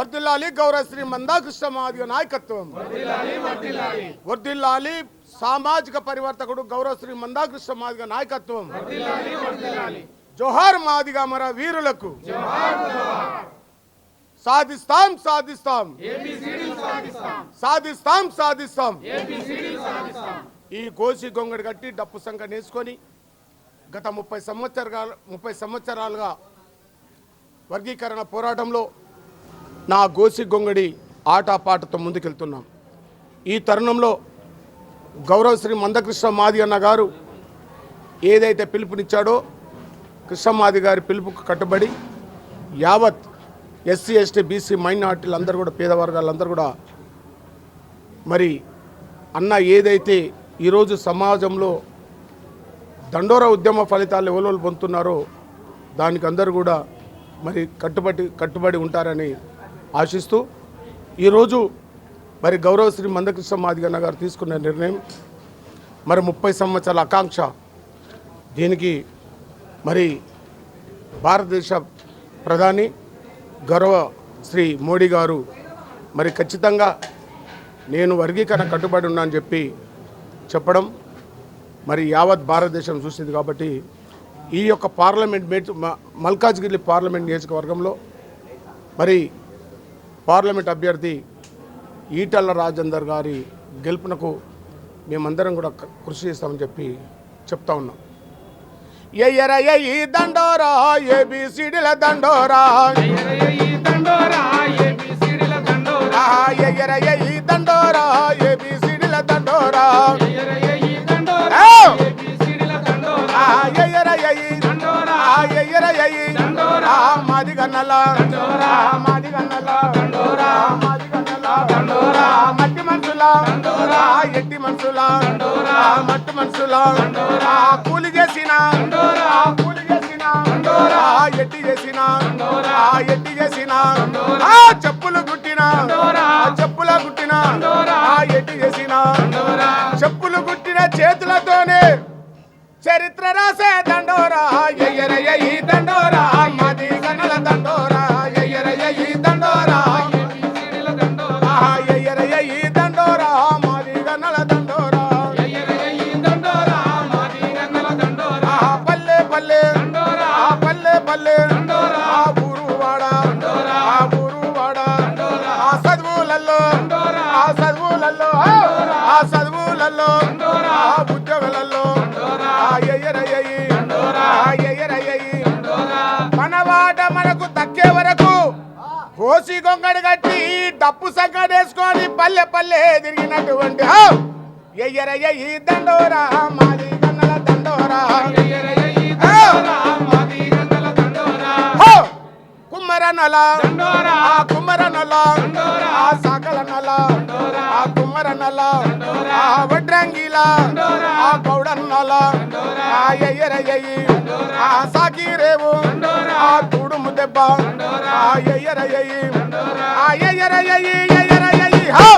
వర్దిల్లాలి గౌరవశ్రీ మందాకృష్ణ మాదిగ నాయకత్వం. వర్దిల్లాలి సామాజిక పరివర్తకుడు గౌరవశ్రీ మందాకృష్ణ మాదిగ నాయకత్వం. జోహార్ మాదిగ మన వీరులకు. సాధిస్తాం సాధిస్తాం. సాధిస్తాం సాధిస్తాం. ఈ గోసి గొంగడి కట్టి డప్పు సంఖ నేసుకొని గత ముప్పై సంవత్సరాలు ముప్పై సంవత్సరాలుగా వర్గీకరణ పోరాటంలో నా గోసి గొంగడి ఆటపాటతో ముందుకెళ్తున్నాం. ఈ తరుణంలో గౌరవశ్రీ మందకృష్ణ మాది అన్న గారు ఏదైతే పిలుపునిచ్చాడో కృష్ణమాది గారి పిలుపుకు కట్టుబడి యావత్ ఎస్సీ ఎస్టీ బీసీ మైనార్టీలు అందరూ కూడా పేద వర్గాలందరూ కూడా మరి అన్న ఏదైతే ఈరోజు సమాజంలో దండోర ఉద్యమ ఫలితాలు ఎవరు పొందుతున్నారో దానికి అందరూ కూడా మరి కట్టుబడి కట్టుబడి ఉంటారని ఆశిస్తూ ఈరోజు మరి గౌరవశ్రీ మందకృష్ణ మాదిగన్న గారు తీసుకున్న నిర్ణయం మరి ముప్పై సంవత్సరాల ఆకాంక్ష దీనికి మరి భారతదేశ ప్రధాని గౌరవ శ్రీ మోడీ గారు మరి ఖచ్చితంగా నేను వర్గీకరణ కట్టుబడి ఉన్నా అని చెప్పి చెప్పడం మరి యావత్ భారతదేశం చూసింది కాబట్టి ఈ యొక్క పార్లమెంట్ మ- మల్కాజ్గిరి పార్లమెంట్ నియోజకవర్గంలో మరి పార్లమెంట్ అభ్యర్థి ఈటల రాజేందర్ గారి గెలుపునకు మేమందరం కూడా కృషి చేస్తామని చెప్పి చెప్తా ఉన్నాం. ఎయ్యర ఈ దండోరా ఏబిసిడిల దండోరా. ఆహా, ఎయ్యర ఈ దండోరా ఏబిసిడిల దండోరా. ఎయ్యర ఈ ఆ, ఎయ్యర ఈ ఆ, మాది గన్నల. మనుషుల ఆ, కూలి చేసిన ఆ, కూలి చేసిన ఆ, ఎట్టి చేసిన ఆ, ఎట్టి చేసిన కోసి గొంగడి కట్టి డప్పు సంకటేసుకొని పల్లె పల్లె తిరిగినటువంటి! ఎయ్యరయ్య ఈ దండోరా మాది గన్నల దండోరా. హో! కుమ్మర నల ఆ కుమ్మర నల ఆ సకల నల ఆ కుమ్మర నల ఆ వడ్రంగిల ఆ గౌడన్ నల ఆ ఎయ్యరయ్యి ఆ తుడుము దెబ్బ. ఆ ఎయ్యరయ్యి ఎయ్యరయ్యి హో.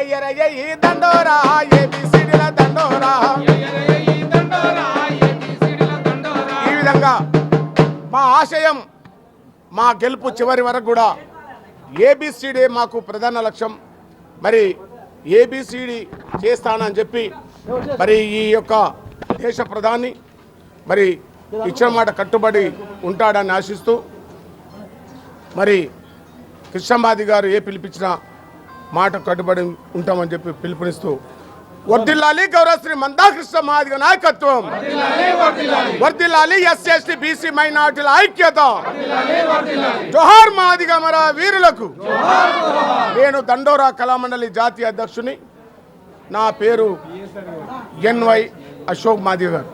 ఎయ్యరయ్యి దండోరా. ఏబిసిడిల దండోరా. ఈ విధంగా మా ఆశయం మా గెలుపు చివరి వరకు కూడా ఏబిసిడి మాకు ప్రధాన లక్ష్యం. మరి ఏబిసిడి చేస్తానని చెప్పి మరి ఈ యొక్క దేశ ప్రధాని మరి ఇచ్చిన మాట కట్టుబడి ఉంటాడని ఆశిస్తూ మరి కృష్ణమాది గారు ఏ పిలిపించినా మాట కట్టుబడి ఉంటామని చెప్పి పిలుపునిస్తూ వర్దిల్లాలి గౌరవశ్రీ మందాకృష్ణ మాదిగ నాయకత్వం. వర్దిల్లాలి ఎస్సీ ఎస్టీ బీసీ మైనార్టీల ఐక్యత. జోహార్ మాదిగ మర వీరులకు. నేను దండోరా కళామండలి జాతీయ అధ్యక్షుని. నా పేరు ఎన్వై అశోక్ మాదిగ గారు.